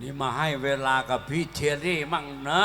นี่มาให้เวลากับพี่เทียรี่มั่งเนะ